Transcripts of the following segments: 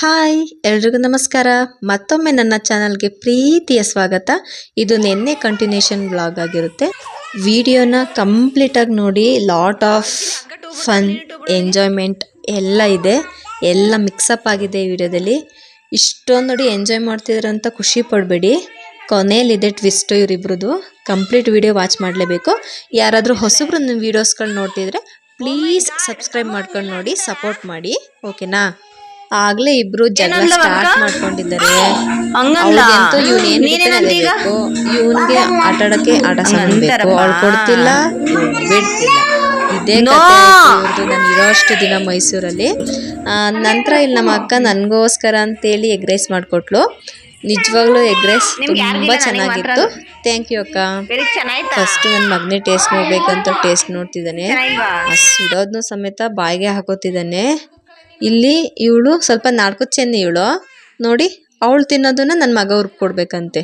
Hi, ಎಲ್ರಿಗೂ ನಮಸ್ಕಾರ. ಮತ್ತೊಮ್ಮೆ ನನ್ನ ಚಾನಲ್ಗೆ ಪ್ರೀತಿಯ ಸ್ವಾಗತ. ಇದು ನಿನ್ನೆ ಕಂಟಿನ್ಯೂಷನ್ ಬ್ಲಾಗ್ ಆಗಿರುತ್ತೆ. ವಿಡಿಯೋನ ಕಂಪ್ಲೀಟಾಗಿ ನೋಡಿ ಲಾಟ್ ಆಫ್ ಫನ್ ಎಂಜಾಯ್ಮೆಂಟ್ ಎಲ್ಲ ಇದೆ. ಎಲ್ಲ ಮಿಕ್ಸಪ್ ಆಗಿದೆ ಈ ವಿಡಿಯೋದಲ್ಲಿ. ಇಷ್ಟೊಂದು ನೋಡಿ ಎಂಜಾಯ್ ಮಾಡ್ತಿದ್ರು ಅಂತ ಖುಷಿ ಪಡಬೇಡಿ. ಕೊನೆಯಲ್ಲಿದೆ ಟ್ವಿಸ್ಟು ಇವರಿಬ್ರದ್ದು ಕಂಪ್ಲೀಟ್ ವಿಡಿಯೋ ವಾಚ್ ಮಾಡಲೇಬೇಕು. ಯಾರಾದರೂ ಹೊಸಬ್ರು ನಿಮ್ಮ ವೀಡಿಯೋಸ್ಗಳು ನೋಡ್ತಿದ್ರೆ ಪ್ಲೀಸ್ ಸಬ್ಸ್ಕ್ರೈಬ್ ಮಾಡ್ಕೊಂಡು ನೋಡಿ ಸಪೋರ್ಟ್ ಮಾಡಿ. ಓಕೆನಾ ಆಗ್ಲೇ ಇಬ್ರು ಜಗಳ ಸ್ಟಾರ್ಟ್ ಮಾಡ್ಕೊಂಡಿದ್ದಾರೆ. ನೀನೇನಂತ ಈಗ? ಇವನ್ಗೆ ಆಟ ಆಡಕ್ಕೆ ಆಟ ಬೇಕು ಅವಳು ಕೊಡ್ತಿಲ್ಲ ಬಿಡ್ತಿಲ್ಲ. ಇದೇ! ಇವ್ರದ್ದು ನಾನು ಇರೋಷ್ಟು ದಿನ ಮೈಸೂರಲ್ಲಿ. ನಂತರ ಇಲ್ಲಿ ನಮ್ಮ ಅಕ್ಕ ನನಗೋಸ್ಕರ ಅಂತೇಳಿ ಎಗ್ ರೈಸ್ ಮಾಡಿಕೊಟ್ಲು. ನಿಜವಾಗ್ಲೂ ಎಗ್ ರೈಸ್ ತುಂಬ ಚೆನ್ನಾಗಿತ್ತು. ಥ್ಯಾಂಕ್ ಯು ಅಕ್ಕ. ಫಸ್ಟ್ ನನ್ನ ಮಗನೇ ಟೇಸ್ಟ್ ನೋಡ್ಬೇಕಂತ ಟೇಸ್ಟ್ ನೋಡ್ತಿದ್ದಾನೆ. ಸುಡೋದನ್ನೂ ಸುಡೋದ್ನು ಸಮೇತ ಬಾಯಿಗೆ ಹಾಕೋತಿದ್ದಾನೆ. ಇಲ್ಲಿ ಇವಳು ಸ್ವಲ್ಪ ನಾಲ್ಕು ಚೆನ್ನಿ ಇವಳು. ನೋಡಿ, ಅವಳು ತಿನ್ನೋದನ್ನ ನನ್ನ ಮಗ ಅವ್ರಿಗೆ ಕೊಡ್ಬೇಕಂತೆ.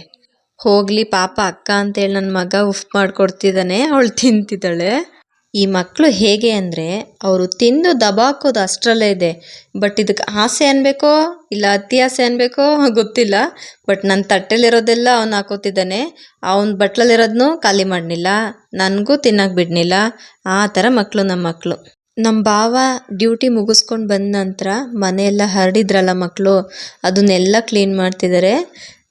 ಹೋಗ್ಲಿ ಪಾಪ ಅಕ್ಕ ಅಂತೇಳಿ ನನ್ನ ಮಗ ಉಫ್ ಮಾಡ್ಕೊಡ್ತಿದ್ದಾನೆ ಅವಳು ತಿಂತಿದ್ದಾಳೆ. ಈ ಮಕ್ಕಳು ಹೇಗೆ ಅಂದರೆ, ಅವರು ತಿಂದು ದಬಾಕೋದು ಅಷ್ಟರಲ್ಲೇ ಇದೆ. ಬಟ್ ಇದಕ್ಕೆ ಆಸೆ ಅನ್ಬೇಕೋ, ಇಲ್ಲ ಅತಿ ಆಸೆ ಅನ್ಬೇಕೋ, ಗೊತ್ತಿಲ್ಲ. ಬಟ್ ನನ್ನ ತಟ್ಟೆಲಿರೋದೆಲ್ಲ ಅವ್ನು ಹಾಕೋತಿದ್ದಾನೆ. ಅವ್ನ ಬಟ್ಲಲ್ಲಿರೋದನ್ನೂ ಖಾಲಿ ಮಾಡಲಿಲ್ಲ ನನಗೂ ತಿನ್ನಕ್ಕೆ ಬಿಡಲಿಲ್ಲ ಆ ಥರ ಮಕ್ಕಳು ನಮ್ಮ ಮಕ್ಕಳು ನಮ್ಮ ಭಾವ ಡ್ಯೂಟಿ ಮುಗಿಸ್ಕೊಂಡು ಬಂದ ನಂತರ ಮನೆಯೆಲ್ಲ ಹರಡಿದ್ರಲ್ಲ ಮಕ್ಕಳು ಅದನ್ನೆಲ್ಲ ಕ್ಲೀನ್ ಮಾಡ್ತಿದ್ದಾರೆ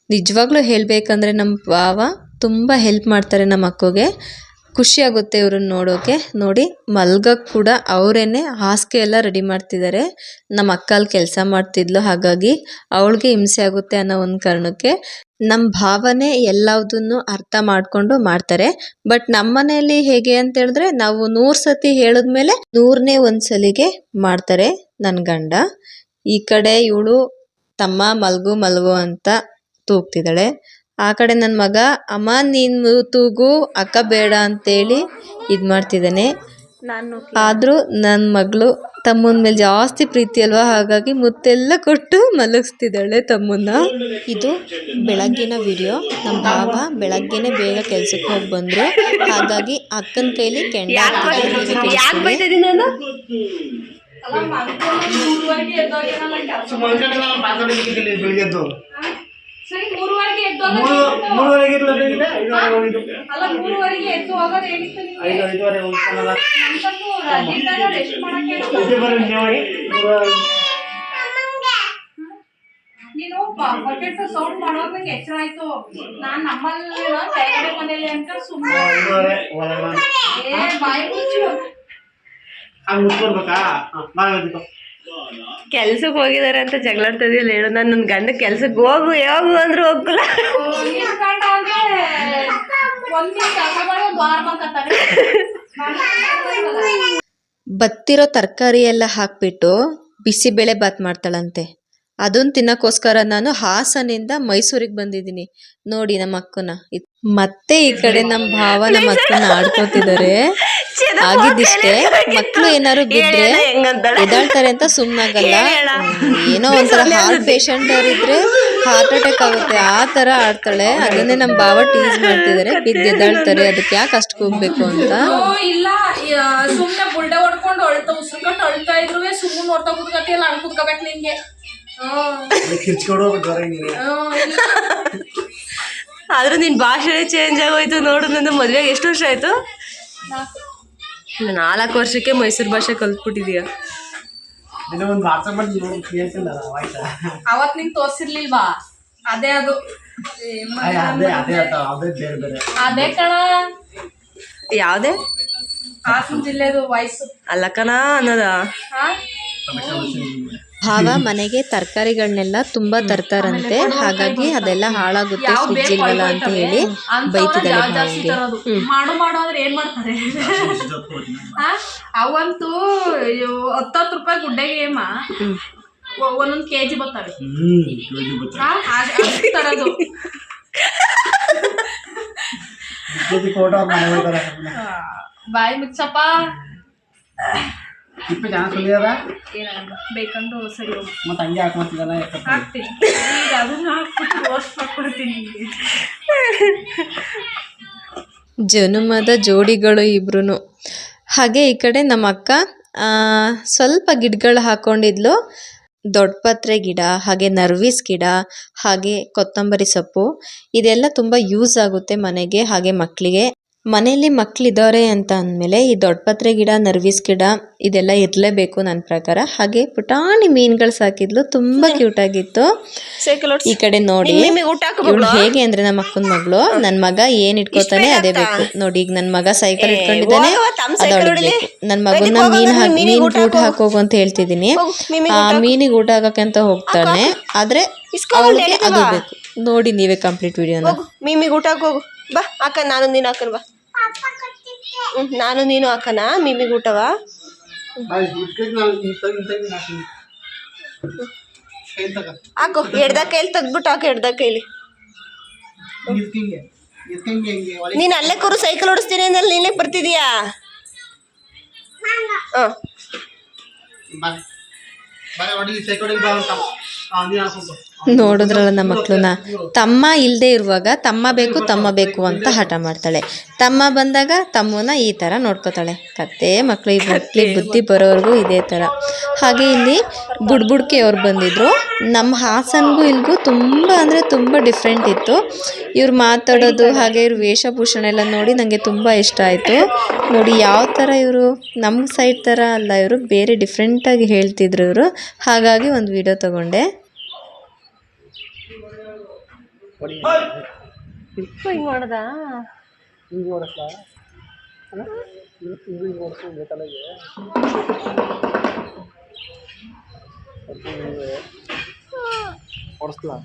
ನಿಜವಾಗ್ಲೂ ಹೇಳಬೇಕಂದ್ರೆ ನಮ್ಮ ಭಾವ ತುಂಬ ಹೆಲ್ಪ್ ಮಾಡ್ತಾರೆ ನಮ್ಮ ಅಕ್ಕಗೆ. ಖುಷಿ ಆಗುತ್ತೆ ಇವ್ರನ್ನ ನೋಡೋಕೆ. ನೋಡಿ ಮಲ್ಗಕ್ಕೆ ಕೂಡ ಅವರೇನೆ ಹಾಸಿಗೆ ಎಲ್ಲ ರೆಡಿ ಮಾಡ್ತಿದ್ದಾರೆ. ನಮ್ಮ ಅಕ್ಕಲ್ಲಿ ಕೆಲಸ ಮಾಡ್ತಿದ್ಲು, ಹಾಗಾಗಿ ಅವಳಿಗೆ ಹಿಂಸೆ ಆಗುತ್ತೆ ಅನ್ನೋ ಒಂದು ಕಾರಣಕ್ಕೆ ನಮ್ಮ ಭಾವನೆ ಎಲ್ಲದನ್ನು ಅರ್ಥ ಮಾಡಿಕೊಂಡು ಮಾಡ್ತಾರೆ. ಬಟ್ ನಮ್ಮ ಹೇಗೆ ಅಂತ ಹೇಳಿದ್ರೆ, ನಾವು ನೂರು ಸತಿ ಹೇಳಿದ್ಮೇಲೆ ನೂರನೇ ಒಂದು ಸಲಿಗೆ ಮಾಡ್ತಾರೆ ನನ್ನ ಗಂಡ. ಈ ಕಡೆ ಇವಳು ತಮ್ಮ ಮಲ್ಗು ಮಲ್ಗು ಅಂತ ತೂಗ್ತಿದ್ದಾಳೆ. ಆ ಕಡೆ ನನ್ನ ಮಗ ಅಮ್ಮ ನೀನು ತೂಗು ಅಕ್ಕ ಬೇಡ ಅಂತೇಳಿ ಇದು ಮಾಡ್ತಿದ್ದಾನೆ. ನಾನು ಆದರೂ ನನ್ನ ಮಗಳು ತಮ್ಮನ ಮೇಲೆ ಜಾಸ್ತಿ ಪ್ರೀತಿ ಅಲ್ವಾ? ಹಾಗಾಗಿ ಮುತ್ತೆಲ್ಲ ಕೊಟ್ಟು ಮಲಗಿಸ್ತಿದ್ದಾಳೆ ತಮ್ಮನ್ನ. ಇದು ಬೆಳಗ್ಗಿನ ವಿಡಿಯೋ. ನಮ್ಮ ಬಾಬ ಬೆಳಗ್ಗೆನೆ ಬೇಗ ಕೆಲ್ಸಕ್ಕೆ ಹೋಗಿ ಬಂದರು. ಹಾಗಾಗಿ ಅಕ್ಕನ ಕೈಲಿ ಕೆಂಡ. ನೀವೇ ಯಾಕೆ ಕೇಳಿಸ್ಕೊಳ್ಳಿ. ಬೈತಾ ಇದೀನಿ ನಾನು ಬೆಳಿಗ್ಗೆದ್ದು ಸರಿ ಮೂರುವರೆಗೆ ಎದ್ದು ಮೂರು ಮೂರುವರೆಗೆ ಇರ್ಲ ಬೆಳಿಗ್ಗೆ ಐದುವರೆ ಹೋಗಿದ್ದು? ಅಲ್ಲ ಮೂರುವರೆಗೆ ಎದ್ದು ಹೋಗೋದು ಹೇಳಿತ್ತು ನಿಮ್ಗೆ ಐದು ಐದುವರೆ ಹೋಗ್ತಾನಲ್ಲ ನಮ್ಗಂತೂ ರೆಸ್ಟ್ ಮಾಡಕ್ಕೆ ನೀನು ಬಕೆಟ್ ಸೌಂಡ್ ಮಾಡುವಾಗ ನಂಗೆ ಎಚ್ಚರ ಆಯ್ತು ನಾನ್ ನಮ್ಮಲ್ಲಿ ಮನೇಲಿ ಅಂತ ಸುಮ್ಮನೆ ಏ ಬಾಯಿ ಮುಚ್ಚು. ಹಂಗೆ ಮುಚ್ಕೊಡ್ಬೇಕಾ? ಕೆಲ್ಸಕ್ಕೆ ಹೋಗಿದಾರೆ ಅಂತ ಜಗಳ ಇದೆಯಲ್ಲ ಹೇಳು. ನಾನು ನನ್ನ ಗಂಡ ಕೆಲ್ಸಕ್ಕೆ ಹೋಗು ಯಾವಾಗು ಅಂದ್ರೆ ಹೋಗಲ್ಲ ಬತ್ತಿರೋ ತರಕಾರಿ ಎಲ್ಲ ಹಾಕ್ಬಿಟ್ಟು ಬಿಸಿಬೇಳೆ ಬಾತ್ ಮಾಡ್ತಾಳಂತೆ. ಅದನ್ನ ತಿನ್ನಕ್ಕೋಸ್ಕರ ನಾನು ಹಾಸನಿಂದ ಮೈಸೂರಿಗೆ ಬಂದಿದ್ದೀನಿ. ನೋಡಿ ನಮ್ಮ ಅಕ್ಕನ. ಮತ್ತೆ ಈ ಕಡೆ ನಮ್ಮ ಭಾವ ನಮ್ಮ ಅಕ್ಕನ ಆಡ್ಕೋತಿದ್ದಾರೆ ಆಗಿದ್ದಿಷ್ಟೇ? ಮಕ್ಳು ಏನಾದ್ರು ಬಿದ್ರೆ. ಎದಾಳ್ತಾರೆ ಅಂತ ಸುಮ್ನಾಗಲ್ಲ? ಹ್ಮ್, ಏನೋ ಒಂಥರ ಹಾರ್ಟ್ ಪೇಷಂಟ್ ಅವ್ರಿದ್ರೆ ಹಾರ್ಟ್ ಅಟ್ಯಾಕ್ ಆಗುತ್ತೆ. ಆ ತರ ಆಡ್ತಾಳೆ. ಅದನ್ನೇ ನಮ್ಮ ಬಾವ ಟೀಸ್ ಮಾಡ್ತಿದ್ದಾರೆ ಬಿದ್ದು ಎದಾಳ್ತಾರೆ ಅದಕ್ಕೆ ಯಾಕೆ ಅಷ್ಟು ಹೋಗ್ಬೇಕು ಅಂತ? ಇಲ್ಲ. ಸುಮ್ಮನೆ ಬುಲ್ಡೆ ಹೊಡ್ಕೊಂಡು ಅಳ್ತಾ ಉಸ್ರುಕೊಂಡು ಅಳ್ತಾ ಇದ್ರು ಸುಮ್ಮನೆ ನೋಡ್ತಾ ಕುತ್ಕತಿಯಲ್ಲ ಅಳ್ ಕುತ್ಕೋಬೇಕು ನಿನ್ಗೆ. ಆದ್ರೂ ನಿನ್ ಭಾಷೆ ಚೇಂಜ್ ಆಗೋಯ್ತು ನೋಡು. ನನ್ನ ಮದ್ವೆಗೆ ಎಷ್ಟು ವರ್ಷ ಆಯ್ತು? ನಾಲ್ಕು ವರ್ಷಕ್ಕೆ ಮೈಸೂರು ಭಾಷೆ ಕಲ್ತ್ಬಿಟ್ಟಿದೀಯ. ಅವತ್ ನಿಂಗೆ ತೋರ್ಸಿರ್ಲಿಲ್ವಾ? ಅದೇ ಅದು. ಅದೇ ಅದೇ ಅದ. ಅದೇ ಬೇರೆ ಬೇರೆ. ಅದೇ ಕಣ. ಯಾವ್ದೇ? ಹಾಸನ ಜಿಲ್ಲೆದು ವಯಸ್ಸು. ಅಲ್ಲಕ್ಕನ ಅನ್ನೋದ? ಹಾ? ಭಾವ ಮನೆಗೆ ತರಕಾರಿಗಳನ್ನೆಲ್ಲ ತುಂಬಾ ತರ್ತಾರಂತೆ. ಹಾಗಾಗಿ ಅದೆಲ್ಲ ಹಾಳಾಗುತ್ತೆ ಫ್ರಿಡ್ಜ್ ಫ್ರಿಜ್ ಇಲ್ವಲ್ಲ ಅಂತ ಹೇಳಿ ಬೈತಿದ್ದಾಳೆ ಭಾವಿಗೆ ಮಾಡು ಮಾಡು ಅಂದ್ರೆ ಏನ್ ಮಾಡ್ತಾರೆ? ಅವಂತೂ ಅಯ್ಯೋ, ಹತ್ತತ್ತು ರೂಪಾಯಿ ಗುಡ್ಡೆಗೆ ಏಮ ಒಂದೊಂದು ಕೆಜಿ ಬರ್ತವೆ. ಆ, ಬಾಯಿ ಮುಚ್ಚಪ್ಪ. ಜನ ಸುಲಿಯದ ಏನಾಗಲ್ಲ ಬೇಕಂದು ಸರಿ ಹೋಗು. ಮತ್ತೆ ಹಂಗೆ ಹಾಕೊಂತಿದ್ದಾನೆ ಹಾಕ್ತೀನಿ. ಈಗ ಅದನ್ನ ಹಾಕ್ಬಿಟ್ಟು ರೋಸ್ಟ್ ಮಾಡ್ಕೊಡ್ತೀನಿ ನಿಂಗೆ ಜನುಮದ ಜೋಡಿಗಳು ಇಬ್ರು ಹಾಗೆ ಈ ಕಡೆ ನಮ್ಮ ಅಕ್ಕ ಸ್ವಲ್ಪ ಗಿಡಗಳು ಹಾಕೊಂಡಿದ್ಲು. ದೊಡ್ಡಪತ್ರೆ ಗಿಡ ಹಾಗೆ ನರ್ವಿಸ್ ಗಿಡ ಹಾಗೆ ಕೊತ್ತಂಬರಿ ಸೊಪ್ಪು. ಇದೆಲ್ಲ ತುಂಬ ಯೂಸ್ ಆಗುತ್ತೆ ಮನೆಗೆ ಹಾಗೆ ಮಕ್ಕಳಿಗೆ ಮನೆಯಲ್ಲಿ ಮಕ್ಕಳಿದ್ದಾರೆ ಅಂತ ಅಂದಮೇಲೆ ಈ ದೊಡ್ಡಪತ್ರೆ ಗಿಡ ನರ್ವಿಸ್ ಗಿಡ ಇದೆಲ್ಲ ಇರಲೇಬೇಕು ನನ್ನ ಪ್ರಕಾರ. ಹಾಗೆ ಪುಟಾಣಿ ಮೀನುಗಳು ಸಾಕಿದ್ಲು ತುಂಬಾ ಕ್ಯೂಟ್ ಆಗಿತ್ತು. ಈ ಕಡೆ ನೋಡಿ ಇವ್ಳು ಹೇಗೆ ಅಂದ್ರೆ ನಮ್ಮ ಅಕ್ಕನ ಮಗಳು ನನ್ನ ಮಗ ಏನ್ ಇಟ್ಕೋತಾನೆ ಅದೇ ಬೇಕು. ನೋಡಿ ಈಗ ನನ್ನ ಮಗ ಸೈಕಲ್ ಇಟ್ಕೊಂಡಿದ್ದಾನೆ ಅದೊಡಬೇಕು ನನ್ನ ಮಗನ್ನ ಬನ್ನಿ, ಮೀನ್ ಹಾಕ್ ಮೀನ್ ಊಟ ಹಾಕೋಗು ಅಂತ ಹೇಳ್ತಿದ್ದೀನಿ. ಆ ಮೀನಿಗೆ ಊಟ ಹಾಕಕ್ಕಂತ ಹೋಗ್ತಾನೆ ಆದ್ರೆ ಅವಳಿಗೆ ಅದು. ಬೇಕು. ನೋಡಿ ನೀವೇ ಕಂಪ್ಲೀಟ್ ವಿಡಿಯೋ ಮೀಮಿಗೆ ಊಟ ಹಾಕೋಗು. ಬಾ ಅಕ್ಕ ನಾನು ನೀನು ಹಾಕನ್ ಬಾ. ನಾನು ನೀನು ಹಾಕನ ಮಿಮಿಗೆ ಊಟವ? ಹಾಕು ಎಡ್ದ ಕೈಲಿ ತೆಗ್ದ್ಬಿಟ್ಟು ಹಾಕು ಎಡ್ದ ಕೈಲಿ. ನೀನು ಅಲ್ಲೇ ಕೂರು ಸೈಕಲ್ ಓಡಿಸ್ತೀನಿ ಅಂದ್ರೆ ನೀನೇ ಬರ್ತಿದೀಯಾ? ಹ. ನೋಡಿದ್ರಲ್ಲ ನಮ್ಮ ಮಕ್ಕಳನ್ನ ತಮ್ಮ ಇಲ್ಲದೆ ಇರುವಾಗ ತಮ್ಮ ಬೇಕು ತಮ್ಮ ಬೇಕು ಅಂತ ಹಠ ಮಾಡ್ತಾಳೆ. ತಮ್ಮ ಬಂದಾಗ ತಮ್ಮನ ಈ ಥರ ನೋಡ್ಕೋತಾಳೆ. ಕತ್ತೆ ಮಕ್ಕಳು ಈ ಮಕ್ಳಿಗೆ ಬುದ್ಧಿ ಬರೋವರೆಗೂ ಇದೇ ಥರ ಹಾಗೆ ಇಲ್ಲಿ ಬುಡ್ಬುಡ್ಕೆ ಅವ್ರು ಬಂದಿದ್ರು. ನಮ್ಮ ಹಾಸನ್ಗೂ ಇಲ್ಗೂ ತುಂಬ ಅಂದರೆ ತುಂಬ ಡಿಫ್ರೆಂಟ್ ಇತ್ತು. ಇವ್ರು ಮಾತಾಡೋದು ಹಾಗೆ ಇವ್ರ ವೇಷಭೂಷಣ ಎಲ್ಲ ನೋಡಿ ನನಗೆ ತುಂಬ ಇಷ್ಟ ಆಯಿತು. ನೋಡಿ ಯಾವ ಥರ ಇವರು ನಮ್ಮ ಸೈಡ್ ಥರ ಅಲ್ಲ ಇವರು ಬೇರೆ ಡಿಫ್ರೆಂಟಾಗಿ ಹೇಳ್ತಿದ್ರು ಇವರು. ಹಾಗಾಗಿ ಒಂದು ವಿಡಿಯೋ ತಗೊಂಡೆ. ಹಿಂಗ್ ಮಾಡ್ದ? ಹಿಂಗೆ ಓಡಿಸ್ಲಾ ಹಿಂಗೆ ಓಡಿಸು ತಲೆಗೆ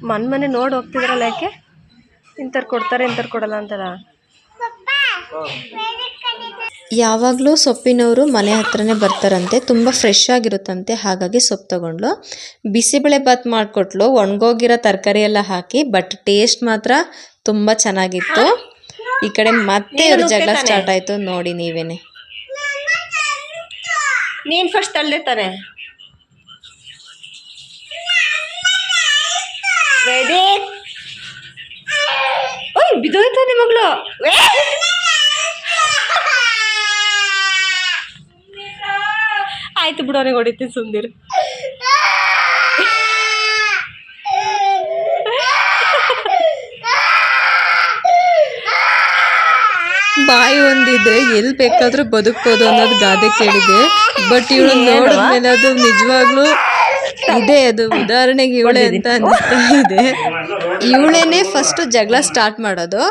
ಮನ್ ಮನೆ ನೋಡಿ ಹೋಗ್ತಿದ್ರಲ್ಲ ಯಾಕೆ? ಇಂಥವ್ರು ಕೊಡ್ತಾರೆ ಇಂಥವ್ರು ಕೊಡಲ್ಲ ಅಂತಲ್ಲ ಯಾವಾಗಲೂ ಸೊಪ್ಪಿನವರು ಮನೆ ಹತ್ರನೇ ಬರ್ತಾರಂತೆ ತುಂಬ ಫ್ರೆಶ್ ಆಗಿರುತ್ತಂತೆ ಹಾಗಾಗಿ ಸೊಪ್ಪು ತಗೊಂಡ್ಲು. ಬಿಸಿಬೇಳೆ ಬಾತ್ ಮಾಡಿಕೊಟ್ಲು ಒಣಗೋಗಿರೋ ತರಕಾರಿ ಎಲ್ಲ ಹಾಕಿ ಬಟ್ ಟೇಸ್ಟ್ ಮಾತ್ರ ತುಂಬ ಚೆನ್ನಾಗಿತ್ತು. ಈ ಕಡೆ ಮತ್ತೆ ಇವ್ರ ಜಗಳ ಸ್ಟಾರ್ಟ್ ಆಯಿತು ನೋಡಿ ನೀವೇನೆ. ನೀನು ಫಸ್ಟ್ ತಳ್ಳೆ ತಾನೆ? ಬಿದ್ದೋಯ್ತಾನೆ ಮಗಳು? ಆಯ್ತು ಬಿಡು ಅವ್ರಿಗೆ ಹೊಡಿತೀನಿ ಸುಂದಿರು. ಬಾಯಿ ಒಂದಿದ್ರೆ ಎಲ್ಲಿ ಬೇಕಾದ್ರೂ ಬದುಕ್ಬೋದು ಅನ್ನೋದು ಗಾದೆ ಕೇಳಿದೆ. ಬಟ್ ಇವಳು ನೋಡಿದ್ಮೇಲೆ ಅದು ನಿಜವಾಗ್ಲೂ ಇದೆ ಅದು ಉದಾಹರಣೆಗೆ ಇವಳೆ ಅಂತ ಅನಿಸ್ತಾ ಇದೆ. ಇವಳೇನೆ ಫಸ್ಟ್ ಜಗಳ ಸ್ಟಾರ್ಟ್ ಮಾಡೋದು.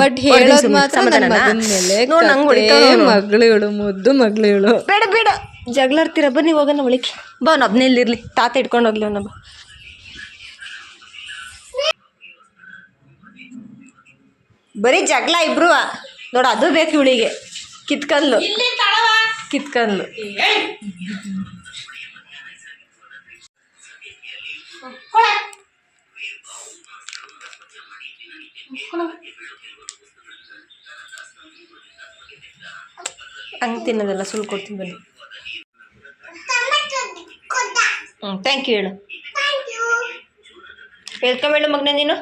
ಬಟ್ ಹೇಳೋದು ಮಾತ್ರ ನನ್ನ ಮಗನ ಮೇಲೆ. ಮಗಳು ಇವಳು ಮುದ್ದು ಮಗಳು ಇವಳು. ಬೇಡ ಬೇಡ. ಜಗಳಾಡ್ತೀರ? ಬನ್ನಿ, ಹೋಗೋಣ ಒಳಕ್ಕೆ. ಬಾ, ಅವ್ನು ಒಬ್ನೇ ಇಲ್ಲಿರ್ಲಿ. ತಾತ ಇಟ್ಕೊಂಡು ಹೋಗ್ಲಿ ಅವ್ನ ಬಾ ಬರೀ ಜಗಳ ಇಬ್ರು. ನೋಡ, ಅದು ಬೇಕು ಇವಳಿಗೆ. ಕಿತ್ಕಲ್ಲು ಕಿತ್ಕಲ್ಲು ಹಂಗೆ ತಿನ್ನೋದಲ್ಲ ಸುಳ್ಳು ಬನ್ನಿ. ಹ್ಞೂ ಥ್ಯಾಂಕ್ ಯು ಹೇಳು. ವೆಲ್ಕಮ್ ಹೇಳು ಮಗನೇ ನೀನು.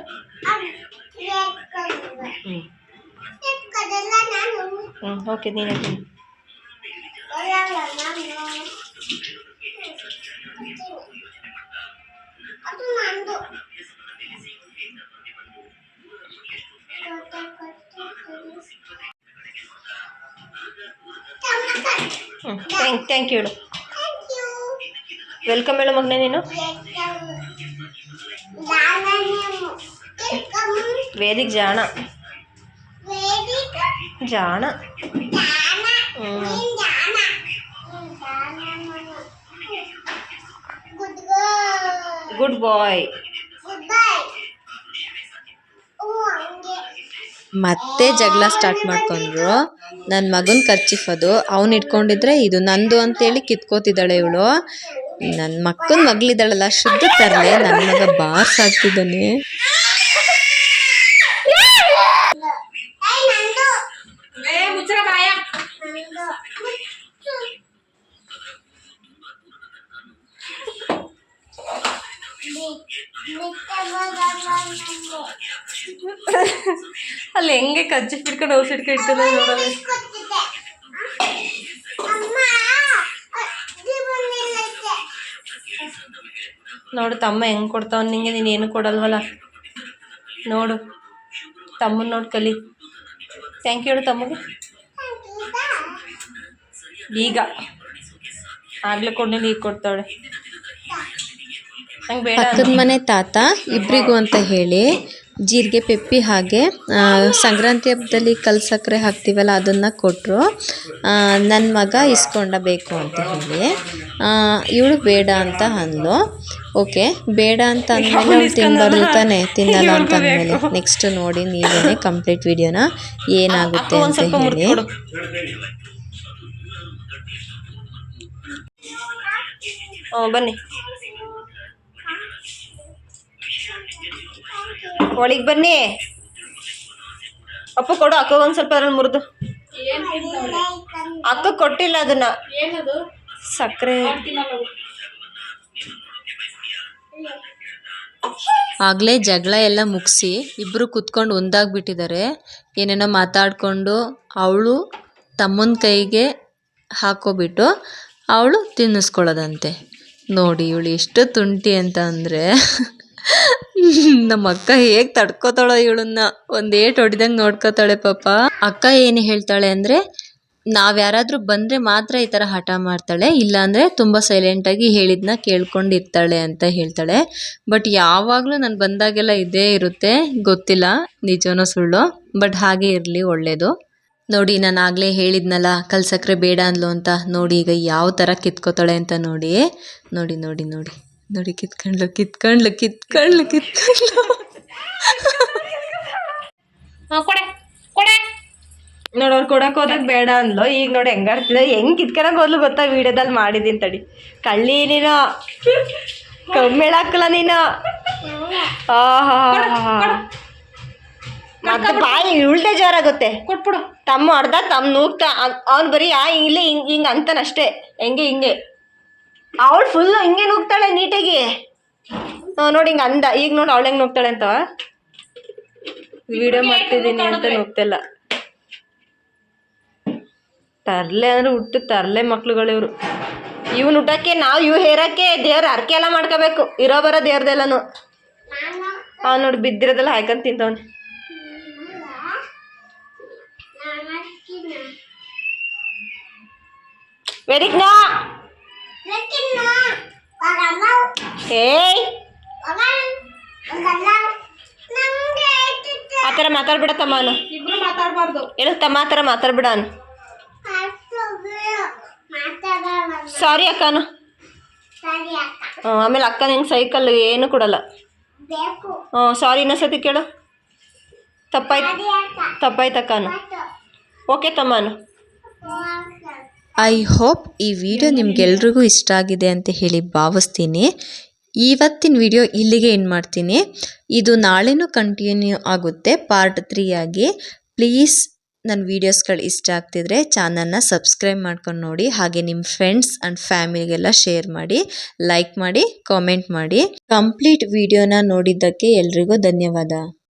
ಹ್ಞೂ ಹ್ಞೂ ಓಕೆ ನೀನು ಹ್ಞೂ ಥ್ಯಾಂಕ್ ಥ್ಯಾಂಕ್ ಯು ಹೇಳು. ವೆಲ್ಕಮ್ ಹೇಳು ಮಗನೇ ನೀನು? ವೇದಿಕ್ ಜಾಣ. ಜಾಣ. ಗುಡ್ ಬಾಯ್ ಮತ್ತೆ ಜಗಳ ಸ್ಟಾರ್ಟ್ ಮಾಡ್ಕೊಂಡ್ರು. ನನ್ನ ಮಗನ ಖರ್ಚಿಫ್ ಅದು. ಅವ್ನು ಇಟ್ಕೊಂಡಿದ್ರೆ ಇದು ನಂದು ಅಂತೇಳಿ ಕಿತ್ಕೋತಿದ್ದಾಳೆ ಇವಳು. ನನ್ನ ಮಕ್ಕನ ಮಗಳಿದ್ದಾಳಲ್ಲ ಶುದ್ಧ ತರಲೆ ನನ್ನ ಮಗ ಬಾರ್ಸ್ ಆಗ್ತಿದ್ದಾನೆ. ಅಲ್ಲಿ ಹೆಂಗೆ ಕಜ್ಜಿ ಹಿಡ್ಕೊಂಡು ಔಷಧಿ ಹಿಡ್ಕೊಂಡು ಇಟ್ಟದೆ ನೋಡು ತಮ್ಮ ಹೆಂಗ್ ಕೊಡ್ತಾವ ನಿಂಗೆ ನೀನು ಏನು ಕೊಡಲ್ವಲ್ಲ. ನೋಡು ತಮ್ಮನ ನೋಡಿ ಕಲಿ. ಥ್ಯಾಂಕ್ ಯು ಹೇಳು ತಮ್ಮಗೆ. ಈಗ. ಆಗ್ಲೇ ಕೊಡ್ಲಿಲ್ಲ ಈಗ ಕೊಡ್ತಾಳೆ. ಅಕ್ಕದ ಪಕ್ಕದ ಮನೆ ತಾತ ಇಬ್ಬರಿಗೂ ಅಂತ ಹೇಳಿ ಜೀರಿಗೆ ಪೆಪ್ಪಿ ಹಾಗೆ ಸಂಕ್ರಾಂತಿ ಹಬ್ಬದಲ್ಲಿ ಕಲ್ ಸಕ್ಕರೆ ಹಾಕ್ತೀವಲ್ಲ ಅದನ್ನು ಕೊಟ್ಟರು ನನ್ನ ಮಗ ಇಸ್ಕೊಂಡಬೇಕು ಅಂತ ಹೇಳಿ. ಇವಳು ಬೇಡ ಅಂತ ಅಂದ್ಲು. ಓಕೆ ಬೇಡ ಅಂತ ಅಂದಮೇಲೆ ಅವ್ನು ತಿನ್ಬಾರ್ದು ತಾನೆ ತಿನ್ನಲ್ಲ ಅಂತ ಅಂದಮೇಲೆ ನೆಕ್ಸ್ಟ್ ನೋಡಿ ನೀವೇನೆ ಕಂಪ್ಲೀಟ್ ವಿಡಿಯೋನ ಏನಾಗುತ್ತೆ ಒಂದು ಅಂತ ಸ್ವಲ್ಪ ಮುರ್ದು ಹೇಳಿ ಬನ್ನಿ. ಒಳಗೆ ಬನ್ನಿ. ಅಪ್ಪ ಕೊಡು ಅಕ್ಕ ಒಂದು ಸ್ವಲ್ಪ ಅದ್ರಲ್ಲಿ ಮುರಿದು? ಅಕ್ಕ ಕೊಟ್ಟಿಲ್ಲ ಅದನ್ನ. ಸಕ್ಕರೆ ತಿನ್ನಲ್ಲ ಆಗಲೇ ಜಗಳ ಎಲ್ಲ ಮುಗಿಸಿ ಇಬ್ಬರು ಕುತ್ಕೊಂಡು ಒಂದಾಗ್ಬಿಟ್ಟಿದ್ದಾರೆ. ಏನೇನೋ ಮಾತಾಡಿಕೊಂಡು ಅವಳು ತಮ್ಮನ ಕೈಗೆ ಹಾಕೋಬಿಟ್ಟು ಅವಳು ತಿನ್ನಿಸ್ಕೊಳ್ಳೋದಂತೆ. ನೋಡಿ ಇವಳು ಎಷ್ಟು ತುಂಟಿ ಅಂತ ಅಂದರೆ ನಮ್ಮ ಅಕ್ಕ ಹೇಗೆ ತಡ್ಕೋತಾಳೋ ಇವಳನ್ನ. ಒಂದು ಏಟ್ ಹೊಡಿದಂಗೆ ನೋಡ್ಕೋತಾಳೆ ಪಾಪ. ಅಕ್ಕ ಏನು ಹೇಳ್ತಾಳೆ ಅಂದರೆ ನಾವು ಯಾರಾದರೂ ಬಂದರೆ ಮಾತ್ರ ಈ ಥರ ಹಠ ಮಾಡ್ತಾಳೆ, ಇಲ್ಲಾಂದರೆ ತುಂಬ ಸೈಲೆಂಟಾಗಿ ಹೇಳಿದ್ನ ಕೇಳ್ಕೊಂಡಿರ್ತಾಳೆ ಅಂತ ಹೇಳ್ತಾಳೆ. ಬಟ್ ಯಾವಾಗಲೂ ನಾನು ಬಂದಾಗೆಲ್ಲ ಇದೇ ಇರುತ್ತೆ, ಗೊತ್ತಿಲ್ಲ, ನಿಜನೋ ಸುಳ್ಳು ಬಟ್ ಹಾಗೆ ಇರಲಿ ಒಳ್ಳೆಯದು ನೋಡಿ, ನಾನು ಆಗಲೇ ಹೇಳಿದ್ನಲ್ಲ ಕಲ್ಸಕ್ರೆ ಬೇಡ ಅನ್ಲೋ ಅಂತ, ನೋಡಿ ಈಗ ಯಾವ ಥರ ಕಿತ್ಕೋತಾಳೆ ಅಂತ ನೋಡಿ ನೋಡಿ ನೋಡಿ ನೋಡಿ ನೋಡಿ ಕಿತ್ಕೊಂಡ್ಲು ಕಿತ್ಕೊಂಡ್ಲು ಕಿತ್ಕೊಂಡ್ಲು ಕಿತ್ಕೊಂಡ್ಲು. ಕೊಡೆ ಕೊಡೆ. ನೋಡು ಅವ್ರು ಕೊಡಕ್ಕೆ ಹೋದಾಗ ಬೇಡ ಅಂದ್ಲು. ಈಗ ನೋಡಿ ಹೆಂಗಾಡ್ತಿದ್ದೆ ಹೆಂಗ್ ಕಿತ್ಕೊಳಕ್ ಹೋದ್ಲು ಗೊತ್ತಾ ವಿಡಿಯೋದಲ್ಲಿ ಮಾಡಿದೀನಿ ತಡಿ. ಕಳ್ಳಿ ನೀನು. ಕಮ್ಮಿ ಹಾಕಲ್ಲ ನೀನು. ಆಹಾ ಮತ್ತೆ ಬಾಯಿ ಉಲ್ಟೆ ಜೋರಾಗುತ್ತೆ ಕೊಟ್ಬಿಡು. ತಮ್ಮ ಅರ್ಧ ತಮ್ಮ ನೂಗ್ತಾ ಅವ್ನು ಬರೀ ಆ ಇಲ್ಲಿ ಹಿಂಗ್ ಹಿಂಗೆ ಅಂತಾನಷ್ಟೇ ಹೆಂಗೆ ಹಿಂಗೆ. ಅವಳು ಫುಲ್ ಹಿಂಗೆ ನೂಗ್ತಾಳೆ ನೀಟಾಗಿ. ನೋಡಿ ಹಿಂಗೆ ಅಂದ. ಈಗ ನೋಡಿ ಅವಳು ಹೆಂಗೆ ನೂಗ್ತಾಳೆ ಅಂತ. ವಿಡಿಯೋ ಮಾಡ್ತಿದ್ದೀನಿ ಅಂತ ನೂಗ್ತಿಲ್ಲ. ತರ್ಲೆ ಅಂದ್ರೆ ಹುಟ್ಟು ತರ್ಲೆ ಮಕ್ಳುಗಳು ಇವರು. ಇವ್ನು ಊಟಕ್ಕೆ ನಾವು ಇವು ಹೇರಕ್ಕೆ ದೇವ್ರ ಹರಕೆ ಎಲ್ಲ ಮಾಡ್ಕೋಬೇಕು. ಇರೋ ಬರೋ ದೇವ್ರದೆಲ್ಲನು. ಅವ್ ನೋಡಿ ಬಿದ್ದಿರೋದೆಲ್ಲ ಹಾಯ್ಕೊಂಡ್ ತಿಂತವನೆ. ಆತರ ಏಯ್! ಆ ಥರ ಮಾತಾಡ್ಬಿಡ ತಮ್ಮ ಅವನು ಹೇಳು ತಮ್ಮ ಆ ಥರ ಮಾತಾಡ್ಬಿಡ ಅವನು. ಸಾರಿ ಅಕ್ಕನ. ಆಮೇಲೆ ಅಕ್ಕ ನಿಂಗೆ ಸೈಕಲ್ ಏನು ಕೊಡಲ್ಲ. ಹ್ಞೂ ಸಾರಿ ಇನ್ನೊಂದ್ಸತಿ ಕೇಳು. ತಪ್ಪಾಯ್ತು. ತಪ್ಪಾಯ್ತು ಅಕ್ಕನು. ಓಕೆ ತಮ್ಮನು. ಐ ಹೋಪ್ ಈ ವಿಡಿಯೋ ನಿಮ್ಗೆಲ್ರಿಗೂ ಇಷ್ಟ ಆಗಿದೆ ಅಂತ ಹೇಳಿ ಭಾವಿಸ್ತೀನಿ. ಇವತ್ತಿನ ವಿಡಿಯೋ ಇಲ್ಲಿಗೆ ಏನು ಮಾಡ್ತೀನಿ. ಇದು ನಾಳೆನೂ ಕಂಟಿನ್ಯೂ ಆಗುತ್ತೆ. ಪಾರ್ಟ್ ತ್ರೀ ಆಗಿ. ಪ್ಲೀಸ್ ನನ್ನ ವೀಡಿಯೋಸ್ಗಳು ಇಷ್ಟ ಆಗ್ತಿದ್ರೆ ಚಾನಲ್ನ ಸಬ್ಸ್ಕ್ರೈಬ್ ಮಾಡ್ಕೊಂಡು ನೋಡಿ. ಹಾಗೆ ನಿಮ್ಮ ಫ್ರೆಂಡ್ಸ್ ಆ್ಯಂಡ್ ಫ್ಯಾಮಿಲಿಗೆಲ್ಲ ಶೇರ್ ಮಾಡಿ, ಲೈಕ್ ಮಾಡಿ, ಕಾಮೆಂಟ್ ಮಾಡಿ. ಕಂಪ್ಲೀಟ್ ವಿಡಿಯೋನ ನೋಡಿದ್ದಕ್ಕೆ ಎಲ್ರಿಗೂ ಧನ್ಯವಾದ.